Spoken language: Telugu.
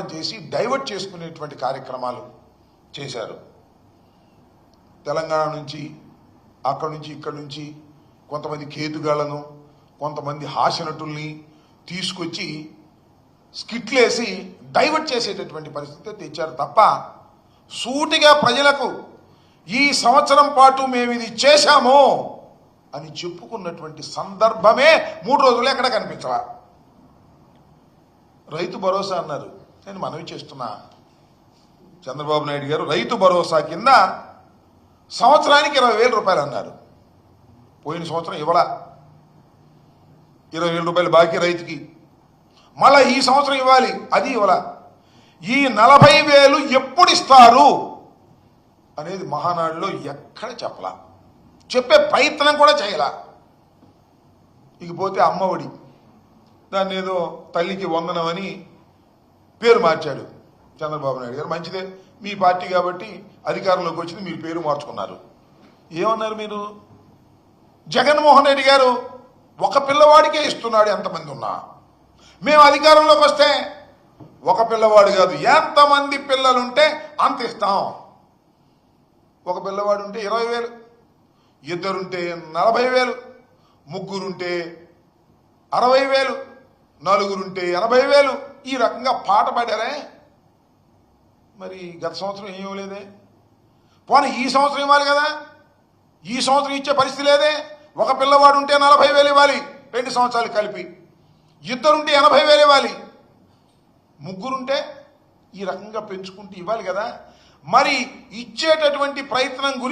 చేసి డైవర్ట్ చేసుకునేటువంటి కార్యక్రమాలు చేశారు. తెలంగాణ నుంచి అక్కడి నుంచి ఇక్కడి నుంచి కొంతమంది కేతుగాళ్ళను కొంతమంది హాస్యనటుల్ని తీసుకొచ్చి స్కిట్లేసి డైవర్ట్ చేసేటటువంటి పరిస్థితి తెచ్చారు తప్ప సూటిగా ప్రజలకు ఈ సంవత్సరం పాటు మేము ఇది చేశాము అని చెప్పుకున్నటువంటి సందర్భమే మూడు రోజులు ఎక్కడ కనిపించరా రైతు భరోసా అన్నారు. నేను మనవి చేస్తున్నా. చంద్రబాబు నాయుడు గారు రైతు భరోసా కింద సంవత్సరానికి ఇరవై వేల రూపాయలు అన్నారు. పోయిన సంవత్సరం ఇవ్వలా. ఇరవై వేల రూపాయలు బాకీ రైతుకి. మళ్ళా ఈ సంవత్సరం ఇవ్వాలి అది ఇవ్వలా. ఈ నలభై వేలు ఎప్పుడు ఇస్తారు అనేది మహానాడులో ఎక్కడ చెప్పలా. చెప్పే ప్రయత్నం కూడా చేయలా. ఇకపోతే అమ్మఒడి దాన్ని ఏదో తల్లికి వందనమని పేరు మార్చాడు చంద్రబాబు నాయుడు గారు. మంచిదే. మీ పార్టీ కాబట్టి అధికారంలోకి వచ్చింది మీరు పేరు మార్చుకున్నారు. ఏమన్నారు మీరు? జగన్మోహన్ రెడ్డి గారు ఒక పిల్లవాడికే ఇస్తున్నాడు ఎంతమంది ఉన్నా. మేము అధికారంలోకి వస్తే ఒక పిల్లవాడు కాదు ఎంతమంది పిల్లలుంటే అంత ఇస్తాం. ఒక పిల్లవాడు ఉంటే ఇరవై వేలు ఇద్దరుంటే నలభై వేలు ముగ్గురుంటే అరవై వేలు నలుగురుంటే ఎనభై వేలు ఈ రకంగా పాట పాడారే? మరి గత సంవత్సరం ఏం ఇవ్వలేదే? పోనీ ఈ సంవత్సరం ఇవ్వాలి కదా? ఈ సంవత్సరం ఇచ్చే పరిస్థితి లేదే? ఒక పిల్లవాడు ఉంటే నలభై వేలు ఇవ్వాలి రెండు సంవత్సరాలు కలిపి. ఇద్దరుంటే ఎనభై వేలు ఇవ్వాలి. ముగ్గురుంటే ఈ రకంగా పెంచుకుంటూ ఇవ్వాలి కదా? మరి ఇచ్చేటటువంటి ప్రయత్నం గురించి